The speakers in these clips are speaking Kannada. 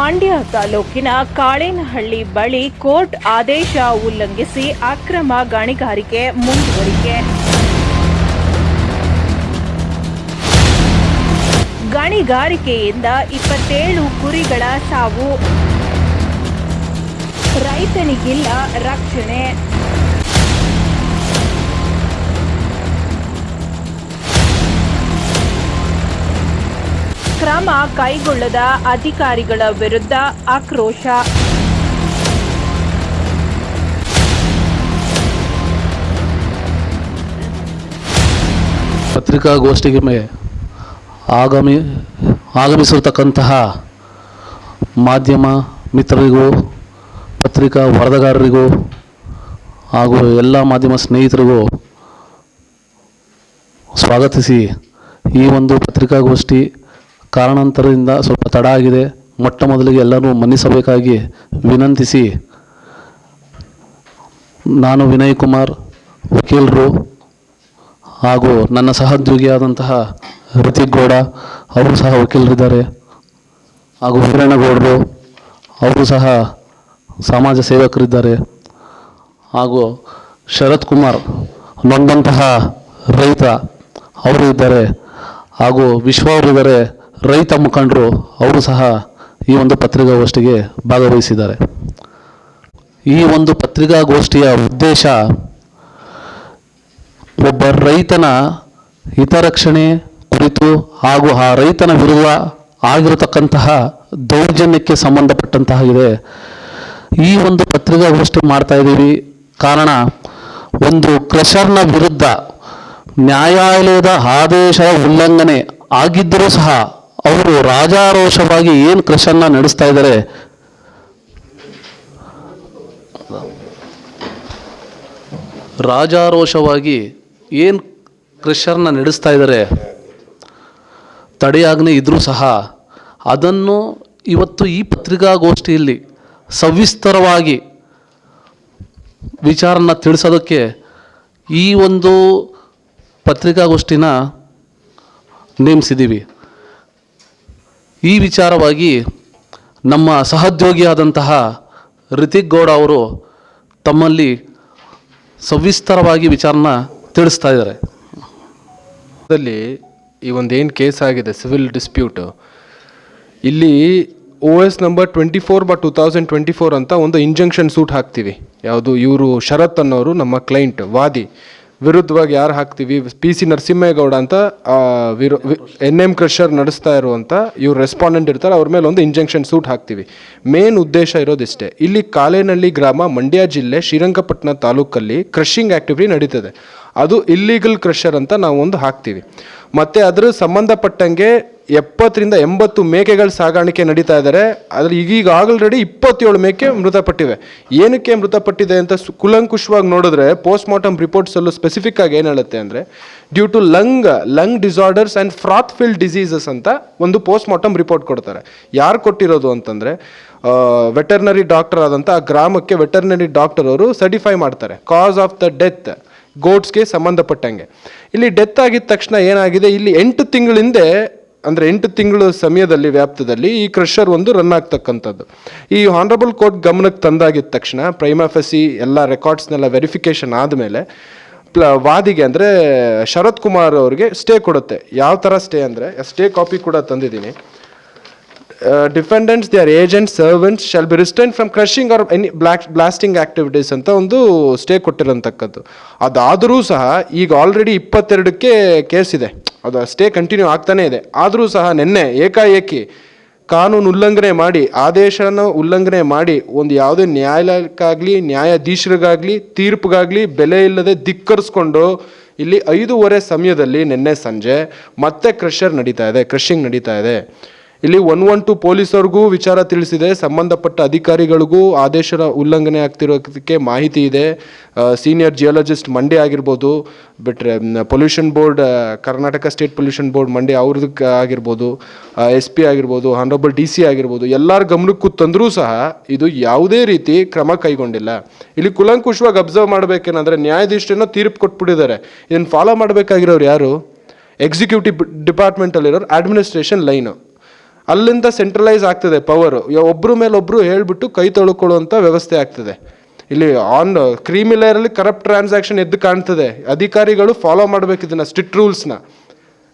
ಮಂಡ್ಯ ತಾಲೂಕಿನ ಕಾಳೇನಹಳ್ಳಿ ಬಳಿ ಕೋರ್ಟ್ ಆದೇಶ ಉಲ್ಲಂಘಿಸಿ ಅಕ್ರಮ ಗಣಿಗಾರಿಕೆ ಮುಂದುವರಿಕೆ. ಗಣಿಗಾರಿಕೆಯಿಂದ ಇಪ್ಪತ್ತೇಳು ಕುರಿಗಳ ಸಾವು. ರೈತನಿಗಿಲ್ಲ ರಕ್ಷಣೆ. ಕ್ರಮ ಕೈಗೊಳ್ಳದ ಅಧಿಕಾರಿಗಳ ವಿರುದ್ಧ ಆಕ್ರೋಶ. ಪತ್ರಿಕಾಗೋಷ್ಠಿಗೆ ಆಗಮಿ ಆಗಮಿಸಿರ್ತಕ್ಕಂತಹ ಮಾಧ್ಯಮ ಮಿತ್ರರಿಗೂ, ಪತ್ರಿಕಾ ವರದಿಗಾರರಿಗೂ ಹಾಗೂ ಎಲ್ಲ ಮಾಧ್ಯಮ ಸ್ನೇಹಿತರಿಗೂ ಸ್ವಾಗತಿಸಿ ಈ ಒಂದು ಪತ್ರಿಕಾಗೋಷ್ಠಿ ಕಾರಣಾಂತರದಿಂದ ಸ್ವಲ್ಪ ತಡ ಆಗಿದೆ. ಮೊಟ್ಟ ಮೊದಲಿಗೆ ಎಲ್ಲರೂ ಮನ್ನಿಸಬೇಕಾಗಿ ವಿನಂತಿಸಿ ನಾನು ವಿನಯ್ ಕುಮಾರ್, ವಕೀಲರು ಹಾಗೂ ನನ್ನ ಸಹೋದ್ಯೋಗಿಯಾದಂತಹ ಹೃತಿಕ್ ಗೌಡ, ಅವರು ಸಹ ವಕೀಲರಿದ್ದಾರೆ. ಹಾಗೂ ವೀರಣ್ಣಗೌಡರು ಅವರು ಸಹ ಸಮಾಜ ಸೇವಕರಿದ್ದಾರೆ. ಹಾಗೂ ಶರತ್ ಕುಮಾರ್, ನೊಂದಂತಹ ರೈತ, ಅವರು ಇದ್ದಾರೆ. ಹಾಗೂ ವಿಶ್ವ ಅವರಿದ್ದಾರೆ ರೈತ ಮುಖಂಡರು ಅವರು ಸಹ ಈ ಒಂದು ಪತ್ರಿಕಾಗೋಷ್ಠಿಗೆ ಭಾಗವಹಿಸಿದ್ದಾರೆ. ಈ ಒಂದು ಪತ್ರಿಕಾಗೋಷ್ಠಿಯ ಉದ್ದೇಶ ಒಬ್ಬ ರೈತನ ಹಿತರಕ್ಷಣೆ ಕುರಿತು ಹಾಗೂ ಆ ರೈತನ ವಿರುದ್ಧ ಆಗಿರತಕ್ಕಂತಹ ದೌರ್ಜನ್ಯಕ್ಕೆ ಸಂಬಂಧಪಟ್ಟಂತಹ ಇದೆ. ಈ ಒಂದು ಪತ್ರಿಕಾಗೋಷ್ಠಿ ಮಾಡ್ತಾ ಇದ್ದೀವಿ. ಕಾರಣ ಒಂದು ಕ್ರಷರ್ನ ವಿರುದ್ಧ ನ್ಯಾಯಾಲಯದ ಆದೇಶ ಉಲ್ಲಂಘನೆ ಆಗಿದ್ದರೂ ಸಹ ಅವರು ರಾಜಾರೋಷವಾಗಿ ಏನು ಕೃಷನ್ನ ನಡೆಸ್ತಾ ಇದ್ದಾರೆ? ರಾಜಾರೋಷವಾಗಿ ಏನು ಕೃಷರ್ನ ನಡೆಸ್ತಾ ಇದ್ದಾರೆ? ತಡೆಯಾಜ್ಞೆ ಇದ್ದರೂ ಸಹ ಅದನ್ನು ಇವತ್ತು ಈ ಪತ್ರಿಕಾಗೋಷ್ಠಿಯಲ್ಲಿ ಸವಿಸ್ತರವಾಗಿ ವಿಚಾರನ ತಿಳಿಸೋದಕ್ಕೆ ಈ ಒಂದು ಪತ್ರಿಕಾಗೋಷ್ಠಿನ ನೇಮಿಸಿದ್ದೀವಿ. ಈ ವಿಚಾರವಾಗಿ ನಮ್ಮ ಸಹೋದ್ಯೋಗಿಯಾದಂತಹ ರಿತಿಕ್ ಗೌಡ ಅವರು ತಮ್ಮಲ್ಲಿ ಸವಿಸ್ತಾರವಾಗಿ ವಿಚಾರನ ತಿಳಿಸ್ತಾ ಇದ್ದಾರೆ. ಅದರಲ್ಲಿ ಈ ಒಂದು ಏನು ಕೇಸ್ ಆಗಿದೆ ಸಿವಿಲ್ ಡಿಸ್ಪ್ಯೂಟು ಇಲ್ಲಿ O S number twenty four but two thousand twenty four ಅಂತ ಒಂದು ಇಂಜಂಕ್ಷನ್ ಸೂಟ್ ಹಾಕ್ತೀವಿ. ಯಾವುದು, ಇವರು ಶರತ್ ಅನ್ನೋರು ನಮ್ಮ ಕ್ಲೈಂಟ್ ವಾದಿ. ವಿರುದ್ಧವಾಗಿ ಯಾರು ಹಾಕ್ತೀವಿ? ಪಿ ಸಿ ನರಸಿಂಹೇಗೌಡ ಅಂತ ವಿರು ಎನ್ ಎಂ ಕ್ರಷರ್ ನಡೆಸ್ತಾ ಇರುವಂಥ ಇವ್ರು ರೆಸ್ಪಾಂಡೆಂಟ್ ಇರ್ತಾರೆ, ಅವ್ರ ಮೇಲೆ ಒಂದು ಇಂಜೆಕ್ಷನ್ ಸೂಟ್ ಹಾಕ್ತೀವಿ. ಮೇನ್ ಉದ್ದೇಶ ಇರೋದಿಷ್ಟೇ. ಇಲ್ಲಿ ಕಾಲೇನಹಳ್ಳಿ ಗ್ರಾಮ, ಮಂಡ್ಯ ಜಿಲ್ಲೆ, ಶ್ರೀರಂಗಪಟ್ಟಣ ತಾಲೂಕಲ್ಲಿ ಕ್ರಷಿಂಗ್ ಆ್ಯಕ್ಟಿವಿಟಿ ನಡೀತದೆ. ಅದು ಇಲ್ಲೀಗಲ್ ಕ್ರಷರ್ ಅಂತ ನಾವು ಒಂದು ಹಾಕ್ತೀವಿ. ಮತ್ತು ಅದರ ಸಂಬಂಧಪಟ್ಟಂಗೆ ಎಪ್ಪತ್ತರಿಂದ ಎಂಬತ್ತು ಮೇಕೆಗಳ ಸಾಗಾಣಿಕೆ ನಡೀತಾ ಇದ್ದಾರೆ. ಅದ್ರ ಈಗೀಗ ಆಲ್ರೆಡಿ ಇಪ್ಪತ್ತೇಳು ಮೇಕೆ ಮೃತಪಟ್ಟಿವೆ. ಏನಕ್ಕೆ ಮೃತಪಟ್ಟಿದೆ ಅಂತ ಕುಲಂಕುಷವಾಗಿ ನೋಡಿದ್ರೆ ಪೋಸ್ಟ್ ಮಾರ್ಟಮ್ ರಿಪೋರ್ಟ್ಸಲ್ಲೂ ಸ್ಪೆಸಿಫಿಕ್ ಆಗಿ ಏನು ಹೇಳುತ್ತೆ ಅಂದರೆ due to lung lung disorders and froth filled diseases ಅಂತ ಒಂದು ಪೋಸ್ಟ್ ಮಾರ್ಟಮ್ ರಿಪೋರ್ಟ್ ಕೊಡ್ತಾರೆ. ಯಾರು ಕೊಟ್ಟಿರೋದು ಅಂತಂದರೆ ವೆಟರ್ನರಿ ಡಾಕ್ಟರ್ ಆದಂಥ ಆ ಗ್ರಾಮಕ್ಕೆ ವೆಟರ್ನರಿ ಡಾಕ್ಟರ್ ಅವರು ಸರ್ಟಿಫೈ ಮಾಡ್ತಾರೆ. ಕಾಸ್ ಆಫ್ ದ ಡೆತ್ ಗೋಟ್ಸ್ಗೆ ಸಂಬಂಧಪಟ್ಟಂಗೆ. ಇಲ್ಲಿ ಡೆತ್ ಆಗಿದ ತಕ್ಷಣ ಏನಾಗಿದೆ? ಇಲ್ಲಿ ಎಂಟು ತಿಂಗಳ ಹಿಂದೆ ಅಂದರೆ ಎಂಟು ತಿಂಗಳ ಸಮಯದಲ್ಲಿ, ವ್ಯಾಪ್ತದಲ್ಲಿ ಈ ಕ್ರಷರ್ ಒಂದು ರನ್ ಆಗ್ತಕ್ಕಂಥದ್ದು. ಈ ಹಾನರಬಲ್ ಕೋರ್ಟ್ ಗಮನಕ್ಕೆ ತಂದಾಗಿದ್ದ ತಕ್ಷಣ ಪ್ರೈಮಾಫೆಸಿ ಎಲ್ಲ ರೆಕಾರ್ಡ್ಸ್ನೆಲ್ಲ ವೆರಿಫಿಕೇಷನ್ ಆದಮೇಲೆ, ಪ್ಲ, ವಾದಿಗೆ ಅಂದರೆ ಶರತ್ ಕುಮಾರ್ ಅವರಿಗೆ ಸ್ಟೇ ಕೊಡುತ್ತೆ. ಯಾವ ಥರ ಸ್ಟೇ ಅಂದರೆ ಸ್ಟೇ ಕಾಪಿ ಕೂಡ ತಂದಿದ್ದೀನಿ. Defendants their agent servants shall be restrain from crushing or any block blasting activities ಅಂತ ಒಂದು ಸ್ಟೇ ಕೊಟ್ಟಿರೋಂಥಕ್ಕದ್ದು ಅದಾದರೂ ಸಹ ಈಗ ಆಲ್ರೆಡಿ ಇಪ್ಪತ್ತೆರಡಕ್ಕೆ ಕೇಸ್ ಇದೆ. ಅದು ಸ್ಟೇ ಕಂಟಿನ್ಯೂ ಆಗ್ತಾನೇ ಇದೆ. ಆದರೂ ಸಹ ನಿನ್ನೆ ಏಕಾಏಕಿ ಕಾನೂನು ಉಲ್ಲಂಘನೆ ಮಾಡಿ, ಆದೇಶನ ಉಲ್ಲಂಘನೆ ಮಾಡಿ, ಒಂದು ಯಾವುದೇ ನ್ಯಾಯಾಲಯಕ್ಕಾಗಲಿ, ನ್ಯಾಯಾಧೀಶರಿಗಾಗಲಿ, ತೀರ್ಪಿಗಾಗಲಿ ಬೆಲೆ ಇಲ್ಲದೆ ಧಿಕ್ಕರಿಸ್ಕೊಂಡು ಇಲ್ಲಿ ಐದೂವರೆ ಸಮಯದಲ್ಲಿ ನಿನ್ನೆ ಸಂಜೆ ಮತ್ತೆ ಕ್ರಷರ್ ನಡೀತಾ ಇದೆ ಕ್ರಷಿಂಗ್ ನಡೀತಾ ಇದೆ. ಇಲ್ಲಿ ಒನ್ ಒನ್ ಟು ಪೊಲೀಸರಿಗೂ ವಿಚಾರ ತಿಳಿಸಿದೆ. ಸಂಬಂಧಪಟ್ಟ ಅಧಿಕಾರಿಗಳಿಗೂ ಆದೇಶದ ಉಲ್ಲಂಘನೆ ಆಗ್ತಿರೋದಕ್ಕೆ ಮಾಹಿತಿ ಇದೆ. ಸೀನಿಯರ್ ಜಿಯಾಲಜಿಸ್ಟ್ ಮಂಡ್ಯ ಆಗಿರ್ಬೋದು ಬಿಟ್ಟರೆ pollution board Karnataka state pollution board Mandya ಅವ್ರದಕ್ಕೆ ಆಗಿರ್ಬೋದು ಎಸ್ ಪಿ ಆಗಿರ್ಬೋದು ಹಾನರಬಲ್ ಡಿ ಸಿ ಆಗಿರ್ಬೋದು, ಎಲ್ಲರ ಗಮನಕ್ಕೂ ತಂದರೂ ಸಹ ಇದು ಯಾವುದೇ ರೀತಿ ಕ್ರಮ ಕೈಗೊಂಡಿಲ್ಲ. ಇಲ್ಲಿ ಕುಲಂಕುಷವಾಗಿ ಅಬ್ಸರ್ವ್ ಮಾಡಬೇಕೇನಂದ್ರೆ ನ್ಯಾಯಾಧೀಶನ ತೀರ್ಪು ಕೊಟ್ಬಿಟ್ಟಿದ್ದಾರೆ. ಇದನ್ನು ಫಾಲೋ ಮಾಡಬೇಕಾಗಿರೋರು ಯಾರು? ಎಕ್ಸಿಕ್ಯೂಟಿವ್ ಡಿಪಾರ್ಟ್ಮೆಂಟಲ್ಲಿರೋರು ಅಡ್ಮಿನಿಸ್ಟ್ರೇಷನ್ ಲೈನು ಅಲ್ಲಿಂದ ಸೆಂಟ್ರಲೈಸ್ ಆಗ್ತದೆ ಪವರ್ ಒಬ್ಬರು ಮೇಲೊಬ್ಬರು ಹೇಳಿಬಿಟ್ಟು ಕೈ ತೊಳ್ಕೊಳ್ಳುವಂಥ ವ್ಯವಸ್ಥೆ ಆಗ್ತದೆ. ಇಲ್ಲಿ ಆನ್ ಕ್ರೀಮಿ ಲೇಯರಲ್ಲಿ ಕರಪ್ಟ್ ಟ್ರಾನ್ಸಾಕ್ಷನ್ ಎದ್ದು ಕಾಣ್ತದೆ. ಅಧಿಕಾರಿಗಳು ಫಾಲೋ ಮಾಡಬೇಕು ಇದನ್ನು ಸ್ಟ್ರಿಕ್ಟ್ ರೂಲ್ಸ್ನ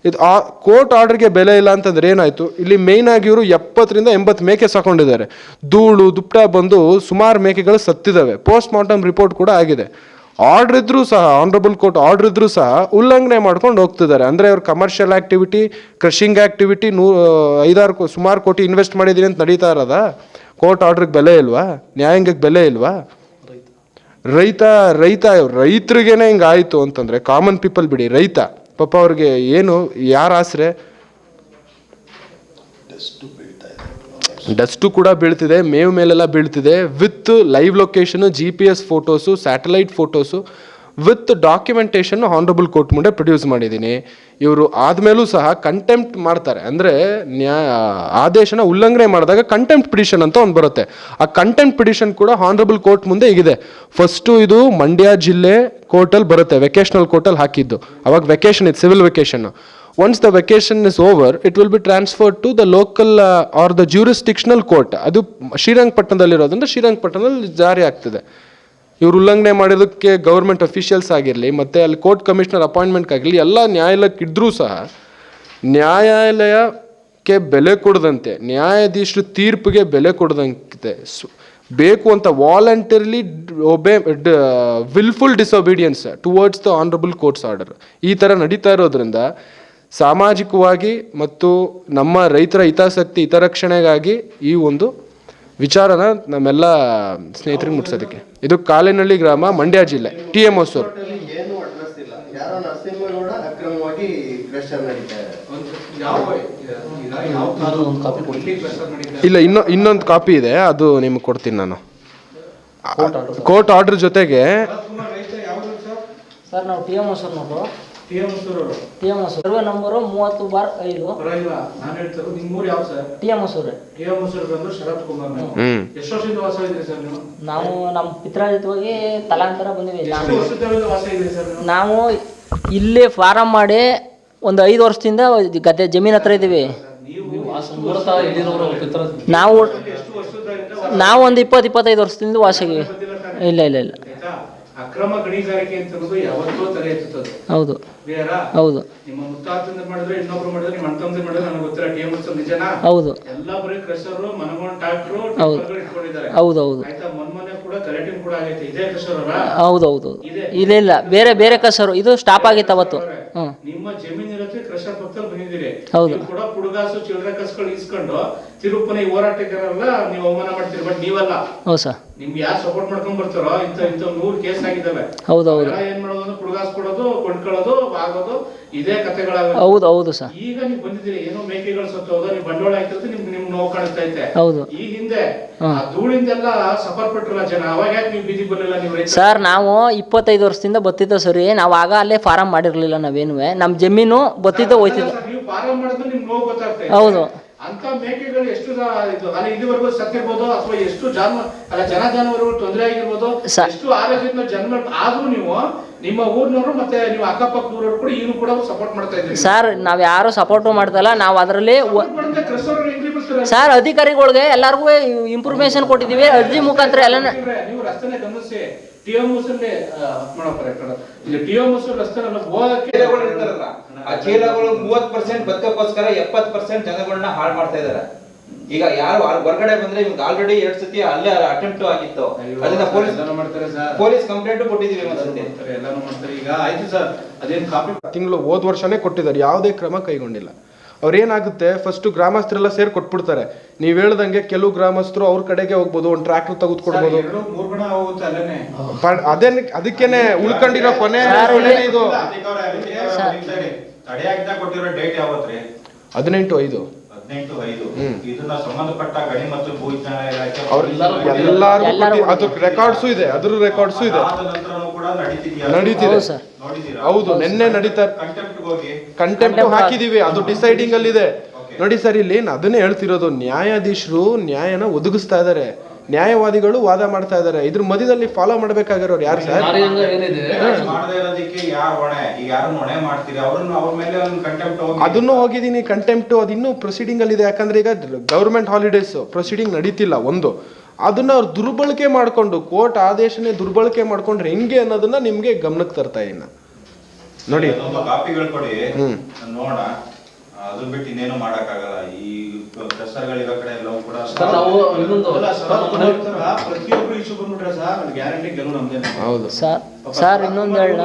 ಇದು ಆ ಕೋರ್ಟ್ ಆರ್ಡರ್ಗೆ ಬೆಲೆ ಇಲ್ಲ ಅಂತಂದ್ರೆ ಏನಾಯಿತು? ಇಲ್ಲಿ ಮೇಯ್ನ್ ಆಗಿ ಇವರು ಎಪ್ಪತ್ತರಿಂದ ಎಂಬತ್ತು ಮೇಕೆ ಸಾಕೊಂಡಿದ್ದಾರೆ. ಧೂಳು, ದುಪ್ಟ ಬಂದು ಸುಮಾರು ಮೇಕೆಗಳು ಸತ್ತಿದ್ದಾವೆ ಪೋಸ್ಟ್ ಮಾರ್ಟಮ್ ರಿಪೋರ್ಟ್ ಕೂಡ ಆಗಿದೆ. ಆರ್ಡರ್ ಇದ್ರೂ ಸಹ ಆನರಬಲ್ ಕೋರ್ಟ್ ಆರ್ಡರ್ ಇದ್ರೂ ಸಹ ಉಲ್ಲಂಘನೆ ಮಾಡ್ಕೊಂಡು ಹೋಗ್ತಿದ್ದಾರೆ. ಅಂದರೆ ಅವ್ರ ಕಮರ್ಷಿಯಲ್ ಆ್ಯಕ್ಟಿವಿಟಿ ಕ್ರಷಿಂಗ್ ಆ್ಯಕ್ಟಿವಿಟಿ ನೂ ಐದಾರು ಸುಮಾರು ಕೋಟಿ ಇನ್ವೆಸ್ಟ್ ಮಾಡಿದೀನಿ ಅಂತ ನಡೀತಾ ಇರೋದಾ? ಕೋರ್ಟ್ ಆರ್ಡ್ರಿಗೆ ಬೆಲೆ ಇಲ್ವಾ? ನ್ಯಾಯಾಂಗಕ್ಕೆ ಬೆಲೆ ಇಲ್ವಾ? ರೈತ ರೈತ, ರೈತರಿಗೇನೆ ಹಿಂಗೆ ಆಯಿತು ಅಂತಂದರೆ ಕಾಮನ್ ಪೀಪಲ್ ಬಿಡಿ, ರೈತ. ಪಾಪ ಅವ್ರಿಗೆ ಏನು, ಯಾರು ಆಸರೆ? ಡಸ್ಟು ಕೂಡ ಬೀಳ್ತಿದೆ, ಮೇವ್ ಮೇಲೆಲ್ಲ ಬೀಳ್ತಿದೆ. With live location G P S photos, satellite photos, with documentation honourable court ಮುಂದೆ ಪ್ರೊಡ್ಯೂಸ್ ಮಾಡಿದ್ದೀನಿ. ಇವರು ಆದಮೇಲೂ ಸಹ ಕಂಟೆಂಪ್ಟ್ ಮಾಡ್ತಾರೆ. ಅಂದರೆ ನ್ಯಾ, ಆದೇಶನ ಉಲ್ಲಂಘನೆ ಮಾಡಿದಾಗ ಕಂಟೆಂಪ್ಟ್ ಪಿಟಿಷನ್ ಅಂತ ಒಂದು ಬರುತ್ತೆ. ಆ ಕಂಟೆಂಪ್ಟ್ ಪಿಟಿಷನ್ ಕೂಡ ಹಾನರಬಲ್ ಕೋರ್ಟ್ ಮುಂದೆ ಈಗಿದೆ ಫಸ್ಟು ಇದು ಮಂಡ್ಯ ಜಿಲ್ಲೆ ಕೋರ್ಟಲ್ಲಿ ಬರುತ್ತೆ ವೆಕೇಶನಲ್ ಕೋರ್ಟಲ್ಲಿ ಹಾಕಿದ್ದು. ಅವಾಗ ವೆಕೇಶನ್ ಇತ್ತು civil vacation once the vacation is over it will be transfer to the local or the jurisdictional court ಅದು ಶ್ರೀರಂಗಪಟ್ಟಣದಲ್ಲಿರೋದ್ರಿಂದ ಶ್ರೀರಂಗಪಟ್ಟಣದಲ್ಲಿ ಜಾರಿ ಆಗ್ತದೆ. ಇವರು ಉಲ್ಲಂಘನೆ ಮಾಡಿರೋದಕ್ಕೆ ಗೌರ್ಮೆಂಟ್ ಅಫಿಷಿಯಲ್ಸ್ ಆಗಿರಲಿ, ಮತ್ತು ಅಲ್ಲಿ ಕೋರ್ಟ್ ಕಮಿಷನರ್ ಅಪಾಯಿಂಟ್ಮೆಂಟ್ ಆಗಿರಲಿ, ಎಲ್ಲ ನ್ಯಾಯಾಲಯಕ್ಕೆ ಇದ್ದರೂ ಸಹ ನ್ಯಾಯಾಲಯಕ್ಕೆ ಬೆಲೆ ಕೊಡದಂತೆ, ನ್ಯಾಯಾಧೀಶರು ತೀರ್ಪಿಗೆ ಬೆಲೆ ಕೊಡದಂತೆ ಬೇಕು ಅಂತ voluntarily obey wilful disobedience towards the honourable court's order ಈ ಥರ ನಡೀತಾ ಇರೋದ್ರಿಂದ ಸಾಮಾಜಿಕವಾಗಿ ಮತ್ತು ನಮ್ಮ ರೈತರ ಹಿತಾಸಕ್ತಿ ಹಿತರಕ್ಷಣೆಗಾಗಿ ಈ ಒಂದು ವಿಚಾರನ ನಮ್ಮೆಲ್ಲ ಸ್ನೇಹಿತರಿಗೆ ಮುಟ್ಸೋದಕ್ಕೆ. ಇದು ಕಾಲೇನಹಳ್ಳಿ ಗ್ರಾಮ ಮಂಡ್ಯ ಜಿಲ್ಲೆ ಟಿ ಎಂ ಹೊಸೂರು. ಟೋಟಲಿ ಏನು ಅಡ್ರೆಸ್ ಇಲ್ಲ ಇನ್ನೊ ಇನ್ನೊಂದು ಕಾಪಿ ಇದೆ ಅದು ನಿಮ್ಗೆ ಕೊಡ್ತೀನಿ ನಾನು. ಕೋರ್ಟ್ ಆರ್ಡರ್ ಜೊತೆಗೆ ಸರ್ ನಾವು T M Hosur survey number ಮೂವತ್ತು ಬಾರ್ ಐದು. ಪರವಾಗಿಲ್ಲ ನಾನು ಹೇಳ್ತಾರೆ ನಿಮ್ಮೂರು ಯಾವ sir? T M Hosur T M ಹೆಸರು ಬಂದು ಶರತ್ ಕುಮಾರ್ ನೀವು ಹ್ಮ್. ಎಷ್ಟು ವರ್ಷದಿಂದ ವಾಸ ಇದ್ರಿ ಸರ್ ನೀವು? ನಾವು ನಮ್ಮ ಪಿತ್ರಾಜಿತವಾಗಿ ತಲಾಂತರ ಬಂದಿದ್ದೀವಿ. ಎಷ್ಟು ನಾನು ವರ್ಷದಿಂದ ವಾಸ ಇದ್ರಿ ಸರ್ ನೀವು? ನಾವು ಇಲ್ಲೇ ಫಾರಂ ಮಾಡಿ ಒಂದು ಐದು ವರ್ಷದಿಂದ ಗದ್ದೆ ಜಮೀನ್ ಹತ್ರ ಇದ್ದೀವಿ. ನಾವು ಎಷ್ಟು ವರ್ಷದಿಂದ ನಾವು ಒಂದು ಇಪ್ಪತ್ತು ಇಪ್ಪತ್ತೈದು ವರ್ಷದಿಂದ ವಾಸಿಗೆ ಇಲ್ಲ ಇಲ್ಲ ಇಲ್ಲ. ಅಕ್ರಮ ಗಣಿಗಾರಿಕೆ ಅಂತ ಅನ್ನೋದು ಯಾವತ್ತೋ ತಲೆ ಎತ್ತುತ್ತದೆ ಹೌದು. ಕ್ಲಿಯರಾ? ಹೌದು. ನಿಮ್ಮ ಮುತ್ತಾತಂದ್ರ ಮಾಡಿದ್ರೆ ಇನ್ನೊಬ್ರು ಮಾಡಿದ್ರೆ ನಿಮ್ಮ ಅಣ್ಣ ಮಾಡಿದ್ರೆ ನನಗೆ ಗೊತ್ತಿಲ್ಲ. ಟಿ ಎಂ ಹೆಸರು ನಿಜನಾ? ಹೌದು. ಎಲ್ಲ ಬರೀ ಕ್ರಷರು ಮನಗೊಂಡ್ ಟ್ರಾಕ್ಟ್ರು. ಇಟ್ಕೊಂಡಿದ್ದಾರೆ. ಹೌದು ಹೌದು. ಆಯ್ತಾ? ಮೊನ್ನೆ ಕೂಡ ಕರೆಟಿಂಗ್ ಕೂಡ ಆಗೈತೆ. ಇದೇ ಕ್ರಷರ್ ಅವರ? ಹೌದು ಹೌದು. ಇಲ್ಲ ಇಲ್ಲ. ಬೇರೆ ಬೇರೆ ಕಸರು ಇದು ಸ್ಟಾಪ್ ಆಗಿತ್ತು ಅವತ್ತು. ನಿಮ್ಮ ಜಮೀನ್ ಇರುತ್ತೆ ಕ್ರಷರ್ ಪಕ್ಕದಲ್ಲಿ ಬಂದಿದ್ದೀರಿ. ಹೌದು. ಕೂಡ ಪುಡುಗಾಸು ಚಿಲ್ಲರೆ ಕಸ್ಗಳು ಇಸ್ಕೊಂಡು ತಿರುಪತಿ ಹೋರಾಟಗಾರಲ್ಲ ನೀವು ಅವಮಾನ ಮಾಡ್ತೀರಿ ಬಟ್ ನೀವಲ್ಲ. ಹೌದು ಸರ್. ನಿಮ್ಗೆ ಯಾರು ಸಪೋರ್ಟ್ ಮಾಡ್ಕೊಂಡ್ ಬರ್ತಾರೋ ಇಂಥ ಇಂಥ ನೂರು ಕೇಸ್ ಆಗಿದ್ದಾವೆ. ಹೌದು ಹೌದು. ಏನ್ ಮಾಡೋದು ಅಂದ್ರೆ ಕೊಡೋದು ಕೊಂಡ್ಕೊಳ್ಳೋದು ಆಗೋದು ಇದೇ ಕಥೆಗಳಾಗ ಹೌದು ಹೌದು ಸರ್. ಈಗ ನೀವು ಬಂದಿದ್ದೀರಿ ಏನೋ ಮೇಕೆಗಳು ಸತ್ತೋದು ನೀವು ಬಂಡವಾಳ ಹಾಕಿರುತ್ತೆ ನಿಮ್ಗೆ ನಿಮ್ಗೆ ನೋವು ಕಾಣಿಸ್ತಾ ಐತೆ. ಹೌದು. ಈ ಹಿಂದೆ ಆ ಧೂಳಿಂದೆಲ್ಲ ಸಫರ್ ಪಟ್ಟಿರಲ್ಲ ಜನ ಅವಾಗ ಯಾಕೆ ನೀವು ಬೀದಿಗೆ ಬರಲಿಲ್ಲ ನೀವು ರೈತ ಸರ್ ನಾವು ಇಪ್ಪತ್ತೈದು ವರ್ಷದಿಂದ ಬತ್ತಿದ್ದ ಸರಿ ನಾವು ಆಗ ಅಲ್ಲೇ ಫಾರಂ ಮಾಡಿರಲಿಲ್ಲ ನಾವೇನು ನಮ್ಮ ಜಮೀನು ಬತ್ತಿದ್ದ ಹೋಯ್ತಿದ್ದ. ನೀವು ಫಾರಂ ಮಾಡಿದ್ರೆ ನಿಮ್ಗೆ ನೋವು ಗೊತ್ತಾಗ್ತದೆ ಹೌದು. ಅಂತ ಮೇಕೆಗಳು ಎಷ್ಟು ಇದು ಅಲ್ಲ ಇಲ್ಲಿವರೆಗೂ ಸತ್ತಿರ್ಬೋದು ಅಥವಾ ಎಷ್ಟು ಜಾನುವಾರು ಅಲ್ಲ ಜನ ಜಾನುವಾರುಗಳು ತೊಂದರೆ ಆಗಿರ್ಬೋದು ಎಷ್ಟು ಆರೋಗ್ಯದಿಂದ ಜನ್ಮ ಆದ್ರೂ ನೀವು ನಿಮ್ಮ ಊರಿನವರು ಮತ್ತೆ ನೀವು ಅಕ್ಕಪಕ್ಕ ಊರವರು ಕೂಡ ಈಗಲೂ ಕೂಡ ಸಪೋರ್ಟ್ ಮಾಡ್ತಾ ಇದ್ದೀವಿ ಸರ್ ನಾವು ಯಾರು ಸಪೋರ್ಟ್ ಮಾಡ್ತಲ್ಲ ನಾವು ಅದರಲ್ಲಿ? ಸರ್ ಅಧಿಕಾರಿಗಳಿಗೆ ಎಲ್ಲರಿಗೂ ಇನ್ಫಾರ್ಮೇಶನ್ ಕೊಟ್ಟಿದ್ದೀವಿ. ಅರ್ಜಿ ಮುಖಾಂತರ ಎಲ್ಲ ನೀವು ರಸ್ತೆ ಗಮನಿಸಿ. ಟಿಒ ಮಾಡಪ್ಪ ಇಲ್ಲಿ ಟಿಒ ಎಂ ರಸ್ತೆ ಹೋಗಕ್ಕೆ ಆ ಚೀಲಗಳು ಮೂವತ್ ಪರ್ಸೆಂಟ್ ಬದುಕಕ್ಕೋಸ್ಕರ ಎಪ್ಪತ್ ಪರ್ಸೆಂಟ್ ಜನಗಳನ್ನ ಹಾಳು ಮಾಡ್ತಾ ಇದಾರೆ ಈಗ ಯಾರು ಹೊರಗಡೆ ಬಂದ್ರೆ ಇವ್ಗೆ ಆಲ್ರೆಡಿ ಎರಡ್ ಸತಿ ಅಲ್ಲೇ ಅಟೆಂಪ್ಟ್ ಆಗಿತ್ತು ಅದನ್ನ ಪೊಲೀಸ್ ಪೊಲೀಸ್ ಕಂಪ್ಲೇಂಟ್ ಕೊಟ್ಟಿದೀವಿ ಒಂದ್ಸತಿ ಈಗ ಆಯ್ತು ಸರ್ ಅದೇನ್ ಕಾಪಿ ತಿಂಗಳು ಹೋದ ವರ್ಷನೇ ಕೊಟ್ಟಿದ್ದಾರೆ ಯಾವುದೇ ಕ್ರಮ ಕೈಗೊಂಡಿಲ್ಲ ಅವ್ರೇನಾಗುತ್ತೆ ಫಸ್ಟ್ ಗ್ರಾಮಸ್ಥರೆಲ್ಲ ಸೇರಿ ಕೊಟ್ಬಿಡ್ತಾರೆ ನೀವು ಹೇಳ್ದಂಗೆ ಕೆಲವು ಗ್ರಾಮಸ್ಥರು ಅವ್ರ ಕಡೆಗೆ ಹೋಗ್ಬೋದು ಒಂದು ಟ್ರ್ಯಾಕ್ಟರ್ ತೆಗೆದುಕೊಡ್ಬೋದು ಕೊಡ್ಬೋದು ಅದೇನ್ ಅದಕ್ಕೇನೆ ಉಳ್ಕೊಂಡಿರೋ ಕೊನೆ ಇದು ತಡೆಯಾಜ್ಞೆ ಕೊಟ್ಟಿರೋ ಡೇಟ್ ಯಾವತ್ರಿ ಹದಿನೆಂಟು ಐದು. ಹದಿನೆಂಟು ಐದು. ಇದನ್ನ ಸಂಬಂಧಪಟ್ಟ ಗಣಿ ಮತ್ತು ಭೂವಿಜ್ಞಾನ ಇಲಾಖೆ ಅವ್ರ ಎಲ್ಲಾರು ಅದ್ರ ರೆಕಾರ್ಡ್ಸು ಇದೆ ಅದ್ರ ರೆಕಾರ್ಡ್ಸು ಇದೆ. ಆದ ನಂತರನೂ ಕೂಡ ನಡೀತಿದ್ಯಾ? ನಡೀತಿದೆ. ಹೌದು ಸರ್. ನೋಡಿದೀರಾ ಹೌದು ನಿನ್ನೆ ನಡೀತಾ ಕಂಟೆಂಪ್ಟ್ ಹೋಗಿ. ಹಾಕಿದೀವಿ ಅದು ಡಿಸೈಡಿಂಗ್ ಅಲ್ಲಿ ಇದೆ ನೋಡಿ ಸರ್ ಇಲ್ಲಿ ನಾನು ಅದನ್ನೇ ಹೇಳ್ತಿರೋದು ನ್ಯಾಯಾಧೀಶರು ನ್ಯಾಯನ ಒದಗಿಸ್ತಾ ಇದ್ದಾರೆ ನ್ಯಾಯವಾದಿಗಳು ವಾದ ಮಾಡ್ತಾ ಇದ್ದಾರೆ. ಇದ್ರ ಮಧ್ಯದಲ್ಲಿ ಫಾಲೋ ಮಾಡ್ಬೇಕಾಗಿರೋರು ಯಾರು ಸರ್? ಮಾಡದೇ ಇರೋದಕ್ಕೆ ಯಾರು ಈಗ ಯಾರನ್ನ ಹೊಣೆ ಮಾಡ್ತೀರಿ? ಅವ್ರನ್ನ ಮೇಲೆ ಒಂದು ಕಂಟೆಂಪ್ಟ್ ಹೋಗಿ ಅದನ್ನು ಹೋಗಿದ್ದೀನಿ ಕಂಟೆಂಪ್ಟ್ ಅದು ಇನ್ನೂ ಪ್ರೊಸೀಡಿಂಗ್ ಅಲ್ಲಿ ಇದೆ. ಯಾಕಂದ್ರೆ ಈಗ ಗೌರ್ಮೆಂಟ್ ಹಾಲಿಡೇಸ್ ಪ್ರೊಸೀಡಿಂಗ್ ನಡೀತಿಲ್ಲ ಒಂದು. ಅದನ್ನ ಅವ್ರು ದುರ್ಬಳಕೆ ಮಾಡ್ಕೊಂಡು ಕೋರ್ಟ್ ಆದೇಶನೇ ದುರ್ಬಳಕೆ ಮಾಡ್ಕೊಂಡ್ರೆ ಹೆಂಗೆ ಅನ್ನೋದನ್ನ ನಿಮ್ಗೆ ಗಮನಕ್ಕೆ ತರ್ತಾ ಇನ್ನ. ನೋಡಿ. ಅದನ್ನ ಬಿಟ್ಟು ಇನ್ನೇನು ಮಾಡಕ್ಕಾಗಲ್ಲ. ಈ ಪ್ರೆಸರ್ಗಳಿರೋ ಕಡೆ ಎಲ್ಲವೂ ಕೂಡ ಅಲ್ಲ, ಸರ್, ಪ್ರತಿಯೊಬ್ರು ಇಶ್ಯೂ ಬಂದ್ಬಿಟ್ರೆ ಸರ್ ಗ್ಯಾರಂಟಿ ಗೆಲುವು ನಮ್ದೇನೆ ಹೌದು. ಸರ್ ಸರ್ ಇನ್ನೊಂದು ಹೇಳ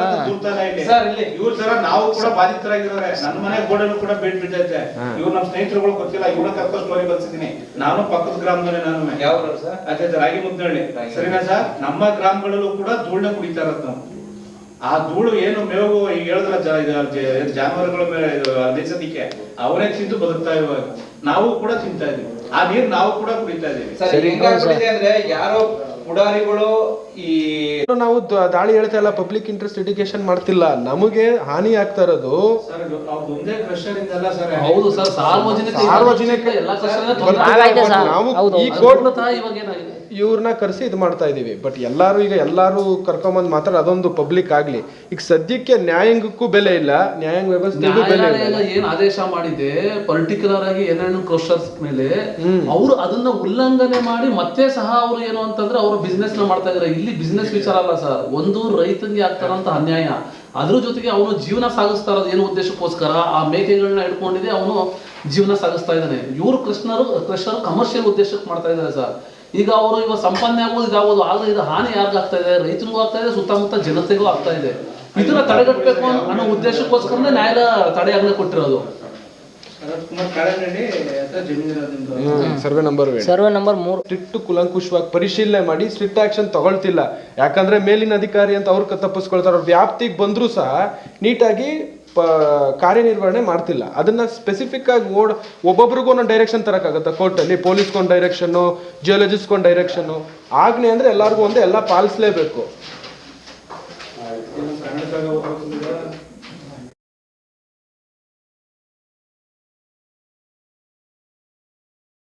ಸರ್ ಇಲ್ಲಿ ಇವ್ರ ತರ ನಾವು ಕೂಡ ಬಾಧಿತರಾಗಿರೋರೆ. ನನ್ನ ಮನೆ ಗೋಡಲ್ಲೂ ಕೂಡ ಬೇಟ್ ಬಿದ್ದೈತೆ. ಇವ್ರು ನಮ್ಮ ಸ್ನೇಹಿತರುಗಳು ಗೊತ್ತಿಲ್ಲ. ಇವ್ರ ಕರ್ಕೊ ಸ್ಟೋರಿ ಬರ್ಸಿದೀನಿ. ನಾನು ಪಕ್ಕದ ಗ್ರಾಮದಲ್ಲೇ ನಾನು. ಯಾವ ಸರ್? ಅದೇ ರಾಗಿ ಮುದ್ದಳ್ಳಿ. ಸರಿನಾ ಸರ್? ನಮ್ಮ ಗ್ರಾಮಗಳಲ್ಲೂ ಕೂಡ ಧೂಳನ್ನ ಕುಡಿತಾ ಇರೋದು ನಾವು. ಆ ಧೂಳು ಏನು ಮೇವು ಈಗ ಹೇಳಿದ್ರ ಜಾನುವಾರುಗಳ ಮೇಲೆ ನೈಸರ್ಗಿಕ ಅವರೇ ತಿಂದು ಬದುಕ್ತಾ ಇವಾಗ ನಾವು ಕೂಡ ತಿಂತಾ ಇದೀವಿ ಆ ನೀರು ನಾವು ಕೂಡ ಕುಡಿತಾ ಇದೀವಿ ಅಂದ್ರೆ ಯಾರೋ ಪುಡಾರಿಗಳು ಈ ನಾವು ದಾಳಿ ಹೇಳ್ತಾ ಇಲ್ಲ ಪಬ್ಲಿಕ್ ಇಂಟ್ರೆಸ್ಟ್ ಎಜುಕೇಶನ್ ಮಾಡ್ತಿಲ್ಲ. ನಮಗೆ ಹಾನಿ ಆಗ್ತಾ ಇರೋದು ಸರ್ ಇದು ಒಂದೇ ಕ್ರಷರ್ ಇಂದಲ್ಲ ಸರ್. ಹೌದು ಸರ್ ಸಾರ್ವಜನಿಕ ಸಾರ್ವಜನಿಕ ನಾವು ಈ. ಕೋರ್ಟ್ ಇವಾಗ ಏನಾಗಿದೆ? ಇವ್ರನ್ನ ಕರೆಸಿ ಇದು ಮಾಡ್ತಾ ಇದ್ದೀವಿ ಬಟ್ ಎಲ್ಲಾರು ಈಗ ಎಲ್ಲಾರು ಕರ್ಕೊಂಬಂದ್ ಮಾತ್ರ ಅದೊಂದು ಪಬ್ಲಿಕ್ ಆಗ್ಲಿ. ಈಗ ಸದ್ಯಕ್ಕೆ ನ್ಯಾಯಾಂಗಕ್ಕೂ ಬೆಲೆ ಇಲ್ಲ. ನ್ಯಾಯಾಂಗ ವ್ಯವಸ್ಥೆಗೂ ಬೆಲೆ ಇಲ್ಲ. ಏನ್ ಆದೇಶ ಮಾಡಿದೆ ಪರ್ಟಿಕ್ಯುಲರ್ ಆಗಿ ಏನೇನು ಕ್ರೋಶರ್ಸ್ ಮೇಲೆ ಅವರು ಅದನ್ನ ಉಲ್ಲಂಘನೆ ಮಾಡಿ ಮತ್ತೆ ಸಹ ಅವರು ಏನು ಅಂತಂದ್ರೆ ಅವರು ಬಿಸ್ನೆಸ್ನ ಮಾಡ್ತಾ ಇದಾರೆ. ಇಲ್ಲಿ ಬಿಸ್ನೆಸ್ ವಿಚಾರ ಅಲ್ಲ ಸರ್ ಒಂದು ರೈತನಿಗೆ ಆಗ್ತಾರಂತ ಅನ್ಯಾಯ. ಅದ್ರ ಜೊತೆಗೆ ಅವನು ಜೀವನ ಸಾಗಿಸ್ತಾ ಇರೋದು ಏನು ಉದ್ದೇಶಕ್ಕೋಸ್ಕರ? ಆ ಮೇಕೆಗಳನ್ನ ಹಿಡ್ಕೊಂಡಿದೆ ಅವನು ಜೀವನ ಸಾಗಿಸ್ತಾ ಇದ್ದಾನೆ. ಇವರು ಕೃಷ್ಣರು ಕೃಷ್ಣರು ಕಮರ್ಷಿಯಲ್ ಉದ್ದೇಶಕ್ಕೆ ಮಾಡ್ತಾ ಇದ್ದಾರೆ ಸರ್ ಈಗ ಅವರು ಇವಾಗ ಸಂಪಾದನೆ ಆಗೋದು ಇದಾಗೋದು ಆದ್ರೆ ಇದು ಹಾನಿ ಯಾರಿಗಾಗ್ತಾ ಇದೆ? ರೈತನಿಗೂ ಆಗ್ತಾ ಇದೆ ಸುತ್ತಮುತ್ತ ಜನತೆಗೂ ಆಗ್ತಾ ಇದೆ. ಇದನ್ನ ತಡೆಗಟ್ಟಬೇಕು ಅನ್ನೋ ಉದ್ದೇಶಕ್ಕೋಸ್ಕರನೇ ನ್ಯಾಯಾಲಯ ತಡೆಯಾಜ್ಞೆ ಕೊಟ್ಟಿರೋದು. ಶರತ್ ಕುಮಾರ್ ಕಾಳನಹಳ್ಳಿ ಹತ್ರ ಜಮೀನಿರೋದ್ರಿಂದ ಸರ್ವೆ ನಂಬರ್ ಸರ್ವೆ ನಂಬರ್ ಮೂರು. ಸ್ಟ್ರಿಕ್ಟ್ ಕುಲಂಕುಷವಾಗಿ ಪರಿಶೀಲನೆ ಮಾಡಿ ಸ್ಟ್ರಿಕ್ಟ್ ಆಕ್ಷನ್ ತಗೊಳ್ತಿಲ್ಲ. ಯಾಕಂದ್ರೆ ಮೇಲಿನ ಅಧಿಕಾರಿ ಅಂತ ಅವ್ರು ತಪ್ಪಿಸ್ಕೊಳ್ತಾರೆ. ಅವ್ರ ವ್ಯಾಪ್ತಿಗೆ ಬಂದರೂ ಸಹ ನೀಟಾಗಿ ಪ, ಕಾರ್ಯನಿರ್ವಹಣೆ ಮಾಡ್ತಿಲ್ಲ. ಅದನ್ನ ಸ್ಪೆಸಿಫಿಕ್ ಆಗಿ ಓಡ್, ಒಬ್ಬೊಬ್ರಿಗೂ ಒಂದೊಂದು ಡೈರೆಕ್ಷನ್ ತರಕ್ಕಾಗುತ್ತೆ ಕೋರ್ಟಲ್ಲಿ ಪೊಲೀಸ್ಗೊಂದು ಡೈರೆಕ್ಷನ್ನು ಜಿಯೋಲಜಿಸ್ಟ್ಗೊಂದು ಡೈರೆಕ್ಷನ್ನು ಆಜ್ಞೆ ಅಂದ್ರೆ ಎಲ್ಲರಿಗೂ ಒಂದೇ, ಎಲ್ಲ ಪಾಲಿಸ್ಲೇಬೇಕು.